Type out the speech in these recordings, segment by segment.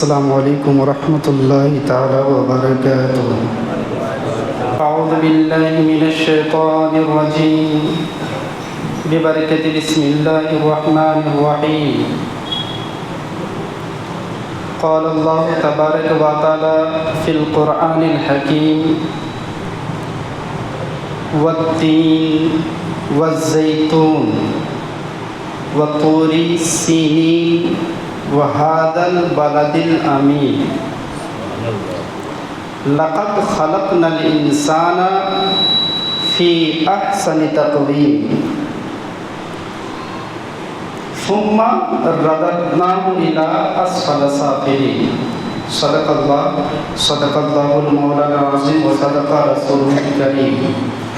السلام عليكم ورحمة الله تعالى وبركاته. أعوذ بالله من الشيطان الرجيم. ببركة بسم الله الرحمن الرحيم. قال الله تبارك وتعالى في القرآن الحكيم والتين والزيتون وطور السينين وهذا البلد الأمين. لقد خلقنا الإنسان في أحسن تقويم. ثم رددناه إلى أسفل سافلين. صدق الله صدق الله المولى العظيم وصدق رسوله الكريم.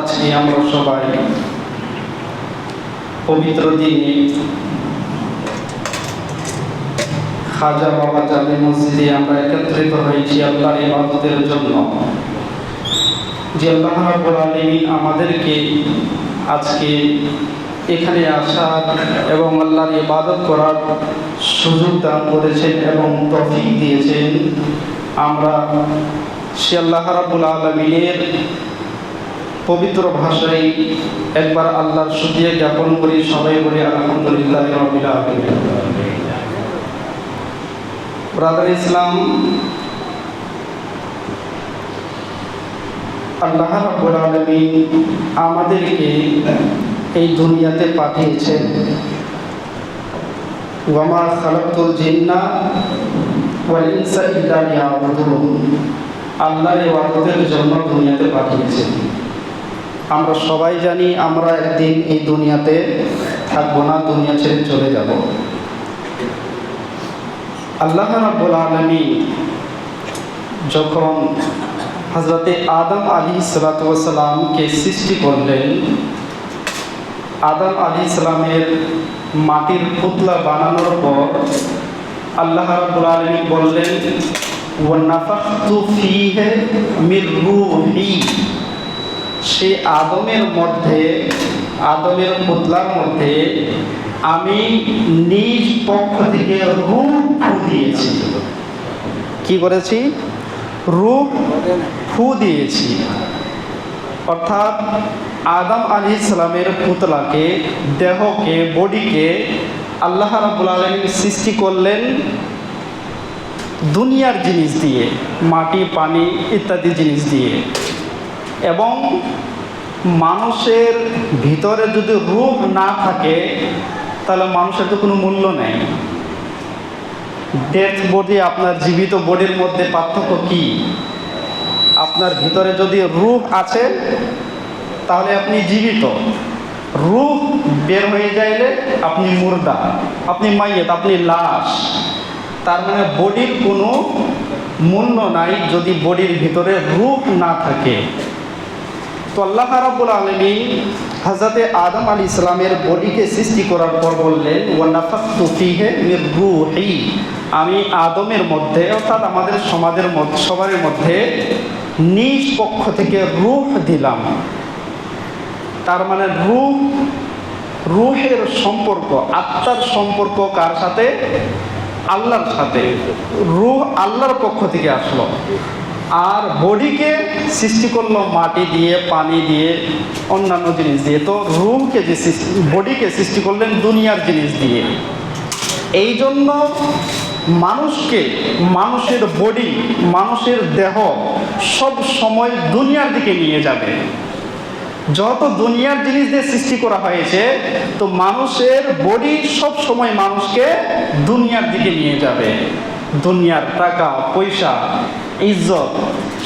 আজকে আমরা সবাই। পবিত্র দিনে খাজা বাবা জামে মসজিদে আমরা একত্রিত হয়েছি আল্লাহর ইবাদতের জন্য, যে আল্লাহ রাব্বুল আলামিন আমাদেরকে আজকে এখানে আসার এবং আল্লাহর ইবাদত করার সুযোগ দান করেছেন এবং তৌফিক দিয়েছেন। আমরা সে আল্লাহ রাব্বুল আলামিনের পবিত্র ভাষায় একবার আল্লাহর শুকরিয়া জ্ঞাপন করি, সবাই বলি আলহামদুলিল্লাহ ব্রাদার ইসলাম, আল্লাহ রাব্বুল আলামিন আমাদেরকে এই দুনিয়াতে পাঠিয়েছেন। ওয়ামা খালাকতুল জিন্না ওয়াল ইনসা আল্লাহর জন্য দুনিয়াতে পাঠিয়েছেন। আমরা সবাই জানি আমরা একদিন এই দুনিয়াতে থাকব না, দুনিয়া ছেড়ে চলে যাব। আল্লাহ রাব্বুল আলামিন যখন হজরতে আদম আলী সালাতামকে সৃষ্টি করলেন, আদম আলী ইসলামের মাটির পুতলা বানানোর পর আল্লাহ রাব্বুল আলামিন বললেন ওয়ানাফাখতু ফীহি মির রূহি। সে আদমের মধ্যে, আদমের পুতলার মধ্যে আমি নিজ পক্ষ থেকে রূপ দিয়েছি কি করেছি? রূপ ফু দিয়েছি অর্থাৎ আদম আলী ইসলামের পুতলাকে, দেহকে, বডিকে আল্লাহ রাবুল আলমী সৃষ্টি করলেন দুনিয়ার জিনিস দিয়ে, মাটি, পানি ইত্যাদি জিনিস দিয়ে। এবং মানুষের ভিতরে যদি রূপ না থাকে, তাহলে মানুষের তো কোনো মূল্য নেই। ডেথ বডি আপনার জীবিত বডির মধ্যে পার্থক্য কি? আপনার ভিতরে যদি রূপ আছে, তাহলে আপনি জীবিত। রূপ বের হয়ে যাইলে আপনি মুর্দা, আপনি মাইয়েত, আপনি লাশ। তার মানে বডির কোনো মূল্য নাই যদি বডির ভিতরে রূপ না থাকে। তো আল্লাহ রাব্বুল আলমিন হজরতে আদম আলী ইসলামের বডিকে সৃষ্টি করার পর বললেন, ওয়া ওয়ানাফাক্তু ফিহে মির রূহি। আমি আদমের মধ্যে, অর্থাৎ আমাদের সমাজের মধ্যে সবার মধ্যে নিজ পক্ষ থেকে রূহ দিলাম। তার মানে রূহ, রুহের সম্পর্ক, আত্মার সম্পর্ক কার সাথে? আল্লাহর সাথে। রুহ আল্লাহর পক্ষ থেকে আসলো। আর বডিকে সৃষ্টি করল মাটি দিয়ে, পানি দিয়ে, অন্যান্য জিনিস দিয়ে। তো রুহকে যে বডিকে সৃষ্টি করলেন দুনিয়ার জিনিস দিয়ে। এই জন্য মানুষকে, মানুষের বডি, মানুষের দেহ সব সময় দুনিয়ার দিকে নিয়ে যাবে। যত দুনিয়ার জিনিস দিয়ে সৃষ্টি করা হয়েছে, তো মানুষের বডি সব সময় মানুষকে দুনিয়ার দিকে নিয়ে যাবে। দুনিয়ার টাকা, পয়সা ইজ্জত,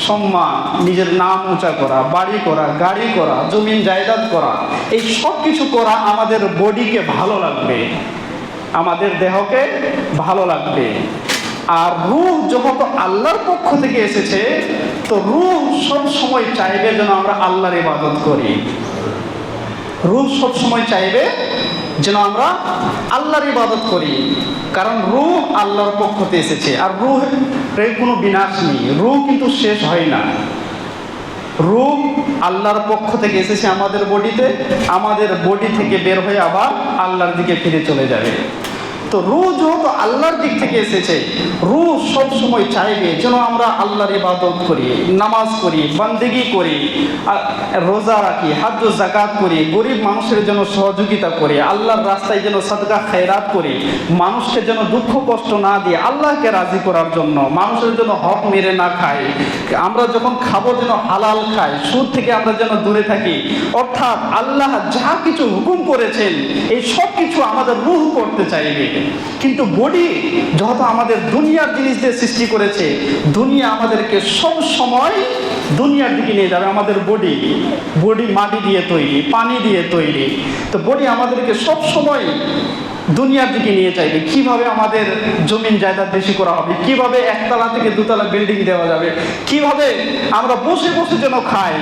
সম্মান, নিজের নাম উঁচা করা, বাড়ি করা, গাড়ি করা, জমিন জায়দাদ করা, এই সব কিছু করা আমাদের বডিকে ভালো লাগবে। আমাদের দেহকে ভালো লাগবে। আর রূহ যেহেতু আল্লাহর পক্ষ থেকে এসেছে, তো রূহ সব সময় চাইবে যেন আমরা আল্লাহর ইবাদত করি। রূহ সব সময় চাইবে যেন আমরা আল্লাহর ইবাদত করি। কারণ রুহ আল্লাহর পক্ষতে এসেছে। আর রুহের কোনো বিনাশ নেই। রুহ কিন্তু শেষ হয় না। রুহ আল্লাহর পক্ষ থেকে এসেছে আমাদের বডিতে। আমাদের বডি থেকে বের হয়ে আবার আল্লাহর দিকে ফিরে চলে যাবে। তো রুহ যেহেতু আল্লাহর দিক থেকে এসেছে, রুহ সব সময় চাইবে যেন আমরা আল্লাহর ইবাদত করি, নামাজ করি, বান্দেগি করি রোজা রাখি হাজ জাকাত করি, গরিব মানুষের জন্য সহযোগিতা করি, আল্লাহর রাস্তায় যেন সদকা খেরাত করি, মানুষকে যেন দুঃখ কষ্ট না দিয়ে আল্লাহকে রাজি করার জন্য, মানুষের জন্য হক মেরে না খাই। আমরা যখন খাব যেন হালাল খাই, সুদ থেকে আমরা যেন দূরে থাকি, অর্থাৎ আল্লাহ যা কিছু হুকুম করেছেন, এই সব কিছু আমাদের রুহ করতে চাইবে। কিন্তু বডি যত আমাদের দুনিয়ার জিনিস দিয়ে সৃষ্টি করেছে, দুনিয়া আমাদেরকে সব সময় দুনিয়ার দিকে নিয়ে যাবে, আমাদের বডি। বডি মাটি দিয়ে তৈরি, পানি দিয়ে তৈরি। তো বডি আমাদেরকে সব সময় দুনিয়ার দিকে নিয়ে চাইবে। কীভাবে আমাদের জমিন জায়গা বেশি করা হবে? কীভাবে একতলা থেকে দুতলা বিল্ডিং দেওয়া যাবে? কীভাবে আমরা বসে বসে যেন খাই?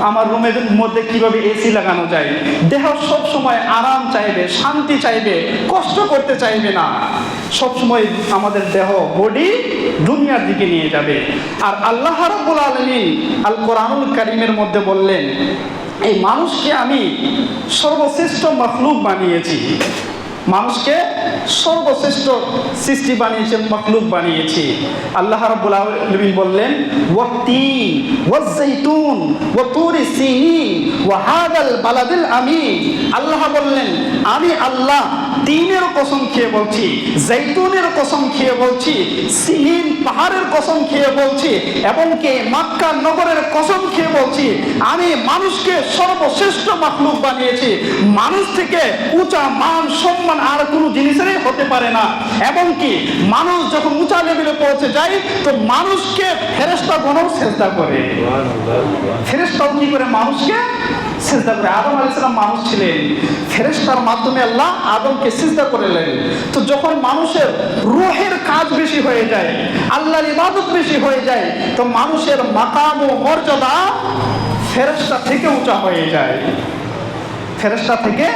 আমার রুমের মধ্যে কীভাবে এসি লাগানো যায়? দেহ সব সময় আরাম চাইবে, শান্তি চাইবে, কষ্ট করতে চাইবে না। সব সময় আমাদের দেহ বডি দুনিয়ার দিকে নিয়ে যাবে। আর আল্লাহ রাব্বুল আলামিন আল কোরআনুল কারিমের মধ্যে বললেন, এই মানুষকে আমি সর্বশ্রেষ্ঠ মখলুক বানিয়েছি। মানুষকে সর্বশ্রেষ্ঠ সৃষ্টি বানিয়েছে, মখলুক বানিয়েছি। আল্লাহ রাব্বুল আলামিন বললেন ওয়া সিনিন, ওয়া হাদাল বালাদিল আমিন। আল্লাহ বললেন, আমি আল্লাহ তিনের কসম খেয়ে বলছি, জৈতুনের কসম খেয়ে বলছি, সিনিন পাহাড়ের কসম খেয়ে বলছি এবং কে মাক্কা নগরের কসম খেয়ে বলছি, আমি মানুষকে সর্বশ্রেষ্ঠ মাখলুক বানিয়েছি। মানুষ থেকে উঁচা মান সম্মান আর কোনো জিনিসেরই হতে পারে না। এবং কি, মানুষ যখন উঁচা লেভেলে পৌঁছে যায়, তো মানুষকে ফেরেস্তা গণও চেষ্টা করে। ফেরেস্তাও কি করে? মানুষকে করে। আদম আলাইসালাম মানুষ ছিলেন। ফেরেস্তার মাধ্যমে আল্লাহ আদমকে করলেন। তো যখন মানুষের রুহের কাজ বেশি হয়ে যায়, আল্লাহর ইবাদত বেশি হয়ে যায়, তো মানুষের মাকাম ও মর্যাদা ফেরেস্তা থেকে উঁচা হয়ে যায়। ফেরেস্তা থেকে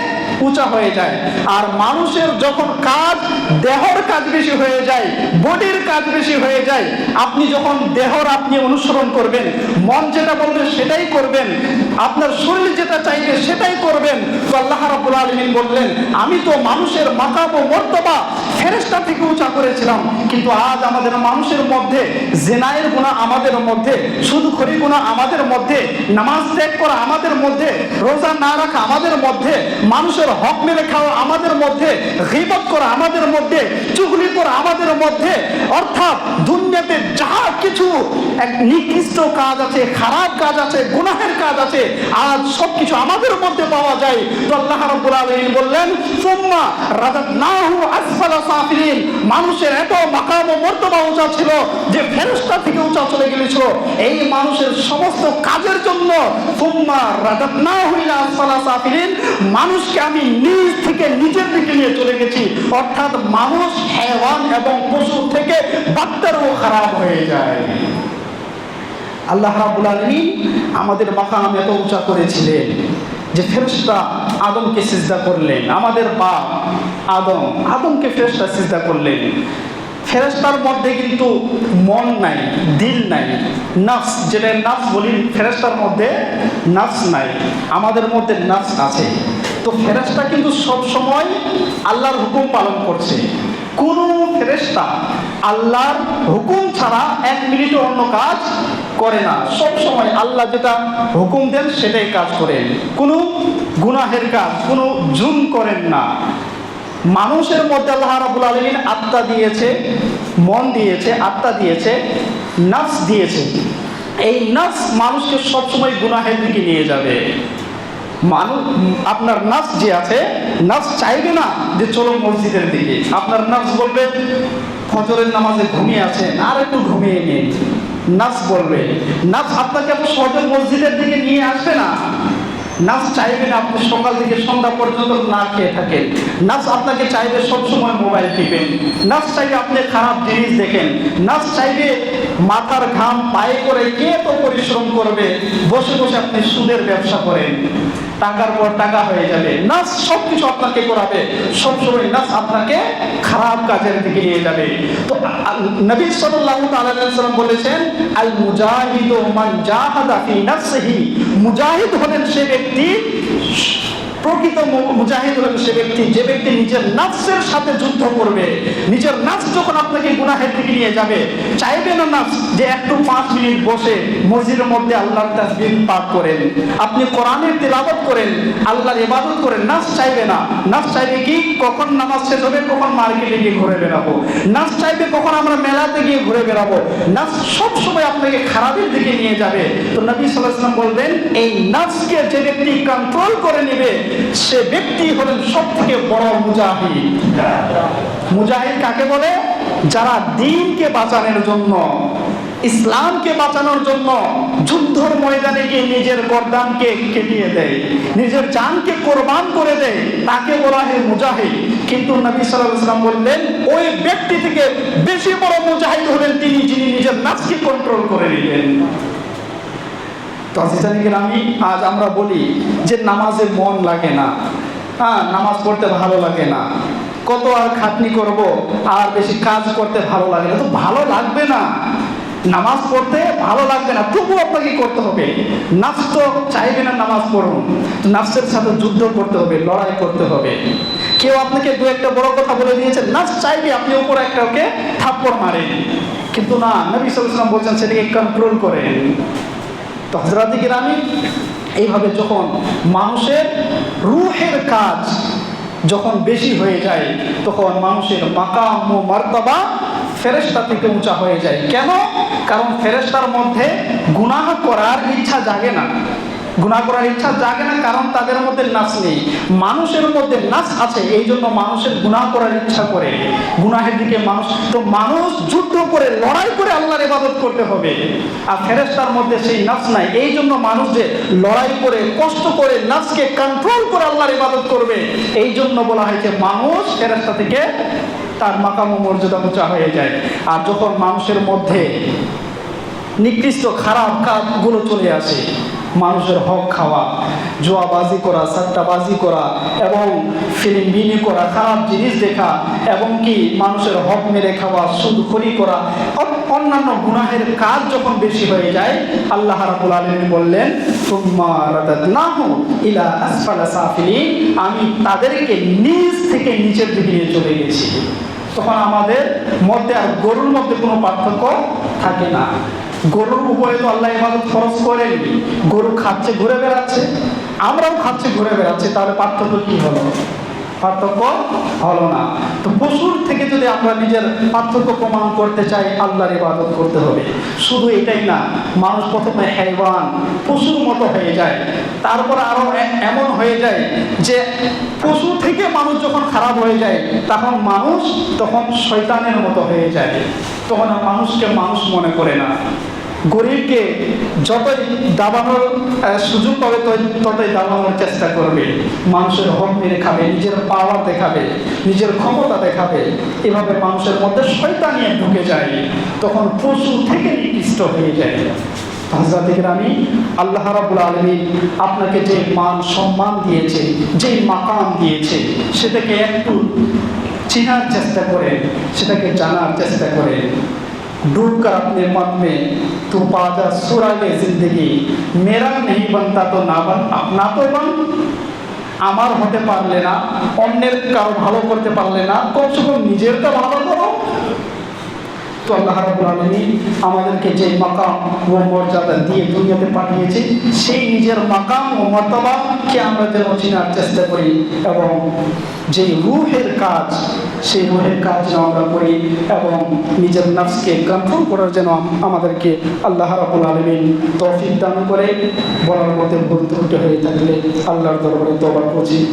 উঁচা হয়ে যায়। আর মানুষের যখন কাজ দেহর কাজ বেশি হয়ে যায়, বডির কাজ বেশি হয়ে যায়, আপনি যখন দেহর আপনি অনুসরণ করবেন, মন যেটা বলবে সেটাই করবেন, আপনার শরীর যেটা চাইবে সেটাই করবেন, তো আল্লাহ রাব্বুল আলামিন বললেন, আমি তো মানুষের মাকাম ও মর্তবা ফেরেস্তা থেকে উঁচা করেছিলাম, কিন্তু আজ আমাদের মানুষের মধ্যে, জেনায়ের গুণা আমাদের মধ্যে শুধু খরি গুণা আমাদের মধ্যে, নামাজ ত্যাগ করা আমাদের মধ্যে, রোজা না রাখা আমাদের মধ্যে, মানুষের হক মেরে খাওয়া আমাদের মধ্যে, গিবত করা আমাদের মধ্যে, চুগলি করা আমাদের মধ্যে, অর্থাৎ দুনিয়াতে যা কিছু এক নিকৃষ্ট কাজ আছে, খারাপ কাজ আছে, গুনাহের কাজ আছে, আজ সব কিছু আমাদের মধ্যে পাওয়া যায়। তো আল্লাহ রাব্বুল আলামিন বললেন, সুম্মা রাদাতনাহু আসফালা সাফিলিন। মানুষের এত মাকাম ও মর্তবা উঁচা ছিল যে ফেরেশতা থেকে উঁচা চলে গিয়েছিল। এই মানুষের সমস্ত কাজের জন্য সুম্মা রাদাতনাহু ইলা আসফালা সাফিলিন। মানুষকে আমি নিজ থেকে নিজের দিকে নিয়ে চলে গেছি। অর্থাৎ মানুষ হেওয়ান এবং পশু থেকে বাত্তারও খারাপ হয়ে যায়। আল্লাহ রাবুল আলমী আমাদের মাকাম এত উঁচা করেছিলেন যে ফেরেশতা আদমকে সিজদা করলেন। আমাদের বাপ আদম, আদমকে ফেরেশতা সিজদা করলেন। ফেরেশতার মধ্যে কিন্তু মন নাই, দিল নাই, নাফস যেটা নাফস বলি, ফেরেশতার মধ্যে নাফস নাই। আমাদের মধ্যে নাফস আছে। তো ফেরেশতা কিন্তু সব সময় আল্লাহর হুকুম পালন করছে। কোন ফেরেশতা আল্লাহর হুকুম ছাড়া এক মিনিটও অন্য কাজ করে না। সব সময় আল্লাহ যেটা হুকুম দেন সেটাই কাজ করেন। কোনো গুনাহের কাজ, কোনো জুম করেন না। মানুষের মধ্যে আল্লাহ রাবুল আলমিন আত্মা দিয়েছে, মন দিয়েছে, আত্মা দিয়েছে, নাফস দিয়েছে। এই নাফস মানুষকে সবসময় গুনাহের দিকে নিয়ে যাবে। মানুষ আপনার নাস যে আছে, নাস চাইবে না যে চলো মসজিদের দিকে। আপনার নাস বলবে, ফজরের নামাজে ঘুমিয়ে আছেন আর একটু ঘুমিয়ে নিন। নাস বলবে, নাস আপনাকে এত সহজে মসজিদের দিকে নিয়ে আসবে না। নাচ চাইবে না আপনি সকাল থেকে সন্ধ্যা পর্যন্ত না খেয়ে থাকেন। নাচ আপনাকে চাইবে সবসময় মোবাইল টিপেন। নাচ চাইবে আপনি খারাপ জিনিস দেখেন। নাচ চাইবে মাথার ঘাম পায়ে করে কে তো পরিশ্রম করবে? বসে বসে আপনি সুদের ব্যবসা করেন। টাকার পর টাকা হয়ে যাবে। নাচ সব কিছু আপনাকে করাবে। সবসময় নাচ আপনাকে খারাপ কাজের দিকে নিয়ে যাবে। তো নবী সাল্লাল্লাহু আলাইহি সাল্লাম বলেছেন আল মুজাহিদু মান জাহাদা ফি নাফসিহি মুজাহিদ হলেন সে ব্যক্তি। প্রকৃত মুজাহিদ হলেন সে ব্যক্তি, যে ব্যক্তি নিজের নাফসের সাথে যুদ্ধ করবে, নিজের নাফস যখন আপনাকে গুনাহের দিকে নিয়ে যাবে, চাইবে না নাফস যে একটু পাঁচ মিনিট বসে মসজিদের মধ্যে আল্লাহর তাসবিহ পাঠ করেন। আপনি কোরআনের তেলাওয়াত করেন, আল্লাহর ইবাদত করেন, নাফস চাইবে না। নাফস চাইবে কি? কখন নামাজ শেষ হবে, কখন মার্কেটে গিয়ে ঘুরে বেড়াবো। নাফস চাইবে কখন আমরা মেলাতে গিয়ে ঘুরে বেড়াবো। নাফস সব সময় আপনাকে খারাপের দিকে নিয়ে যাবে। তো নবী সাল্লাল্লাহু আলাইহি বলবেন এই নাফসকে যে ব্যক্তি কন্ট্রোল করে নেবে সে ব্যক্তি হলেন সব থেকে বড় মুজাহিদ। মুজাহিদ কাকে বলে? যারা দিনকে বাঁচানোর জন্য, ইসলামকে বাঁচানোর জন্য যুদ্ধর ময়দানে গিয়ে নিজের গরদানকে কেটিয়ে দেয়, নিজের জানকে কোরবান করে দেয়, তাকে বলা হয় মুজাহিদ। কিন্তু নবী ওয়াসাল্লাম বললেন, ওই ব্যক্তি থেকে বেশি বড় মুজাহিদ হলেন তিনি যিনি নিজের নাচকে কন্ট্রোল করে নিলেন। তো আজিজানিকের আমি, আজ আমরা বলি যে নামাজে মন লাগে না। হ্যাঁ নামাজ পড়তে ভালো লাগে না। কত আর খাটনি করব, আর বেশি কাজ করতে ভালো লাগে না। তো ভালো লাগবে না। নামাজ পড়তে ভালো লাগবে না। তবু আপনাকে করতে হবে। নাফস তো চাইবে না নামাজ পড়ুন। নাফসের সাথে যুদ্ধ করতে হবে, লড়াই করতে হবে। কেউ আপনাকে দু একটা বড় কথা বলে দিয়েছে, নাফস চাইবে আপনি উপর একটা ওকে থাপ্পড় মারেন। কিন্তু না, নবী ওয়াসাল্লাম বলছেন সেটাকে কন্ট্রোল করেন। তো হজরাতি গ্রামী এইভাবে যখন মানুষের রুহের কাজ যখন বেশি হয়ে যায়, তখন মানুষের মাকাম ও মার্তবা ফেরেস্তা থেকে উঁচা হয়ে যায়। কেন? কারণ ফেরেস্তার মধ্যে গুনাহ করার ইচ্ছা জাগে না। গুনাহ করার ইচ্ছা জাগে না, কারণ তাদের মধ্যে নাচ নেই। মানুষের মধ্যে নাচ আছে, এই জন্য মানুষের গুনাহ করার ইচ্ছা করে। গুনাহের দিকে মানুষ, তো মানুষ যুদ্ধ করে, লড়াই করে আল্লাহর ইবাদত করতে হবে। আর ফেরেশতার মধ্যে সেই নাচ নাই। এই জন্য মানুষ যে লড়াই করে, কষ্ট করে, নাচকে কন্ট্রোল করে আল্লাহর ইবাদত করবে, এই জন্য বলা হয়েছে মানুষ ফেরেশতা থেকে তার মাকাম মর্যাদা উঁচা হয়ে যায়। আর যখন মানুষের মধ্যে নিকৃষ্ট খারাপ কাজগুলো চলে আসে মানুষের হক খাওয়া, জোয়াবাজি করা, সাট্টাবাজি করা, এবং ফিল্ম বিনি করা, খারাপ জিনিস দেখা, এবং কি মানুষের হক মেরে খাওয়া সুদখড়ি করা অন্যান্য গুনাহের কাজ যখন বেশি হয়ে যায়, আল্লাহ রাবুল আলমী বললেন ইলা আমি তাদেরকে নিচ থেকে নিচের দিকে নিয়ে চলে গেছি। তখন আমাদের মধ্যে আর গরুর মধ্যে কোনো পার্থক্য থাকে না। গরুর উপরে তো আল্লাহ ইবাদত খরচ করেননি। গরু খাচ্ছে, ঘুরে বেড়াচ্ছে। আমরাও খাচ্ছে, ঘুরে বেড়াচ্ছে, তাহলে পার্থক্য কি হলো? পার্থক্য হলো না। তো পশুর থেকে যদি আমরা নিজের পার্থক্য প্রমাণ করতে চাই, আল্লাহর ইবাদত করতে হবে। শুধু এটাই না, মানুষ প্রথমে হেওয়ান পশুর মতো হয়ে যায়। তারপর আরও এ- এমন হয়ে যায় যে পশু থেকে মানুষ যখন খারাপ হয়ে যায়, তখন মানুষ তখন শয়তানের মতো হয়ে যায়। তখন মানুষকে মানুষ মনে করে না। গরিবকে যতই দাবানোর সুযোগ পাবে ততই- দাবানোর চেষ্টা করবে। মানুষের হক মেরে খাবে, নিজের পাওয়ার দেখাবে, নিজের ক্ষমতা দেখাবে। এভাবে মানুষের মধ্যে শয়তানিয়ে ঢুকে যায়, তখন পশু থেকে নিকৃষ্ট হয়ে যায়। হাজরাতিকের আমি আল্লাহ রাবুল আলমী আপনাকে যে মান সম্মান দিয়েছে যেই মাকাম দিয়েছে, সেটাকে একটু চেনার চেষ্টা করেন, সেটাকে জানার চেষ্টা করেন। डूब कर अपने मन में तू पाजा सुरागे जिंदगी मेरा नहीं बनता तो না বন আপনা তো বন আমার হতে পারলে না অন্যের কারো ভালো করতে পারলে না কমসে কম নিজেরটা ভালো করো তো আল্লাহ রাব্বুল আলামিন আমাদেরকে যে মাকাম ও মর্যাদা দিয়ে দুনিয়াতে পাঠিয়েছে, সেই নিজের মাকাম ও মর্তবাকে আমরা যেন চেনার চেষ্টা করি এবং যে রুহের কাজ, সেই রুহের কাজ যেন আমরা করি এবং নিজের নাফসকে কন্ট্রোল করার আম- আমাদেরকে আল্লাহ রাব্বুল আলামিন তৌফিক দান করে, বলার মধ্যে ভুল ত্রুটি হয়ে থাকলে আল্লাহর দরবারে তওবা করছি।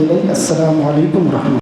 ইলাইহি। আসসালামু আলাইকুম রাহমাতুল্লাহ।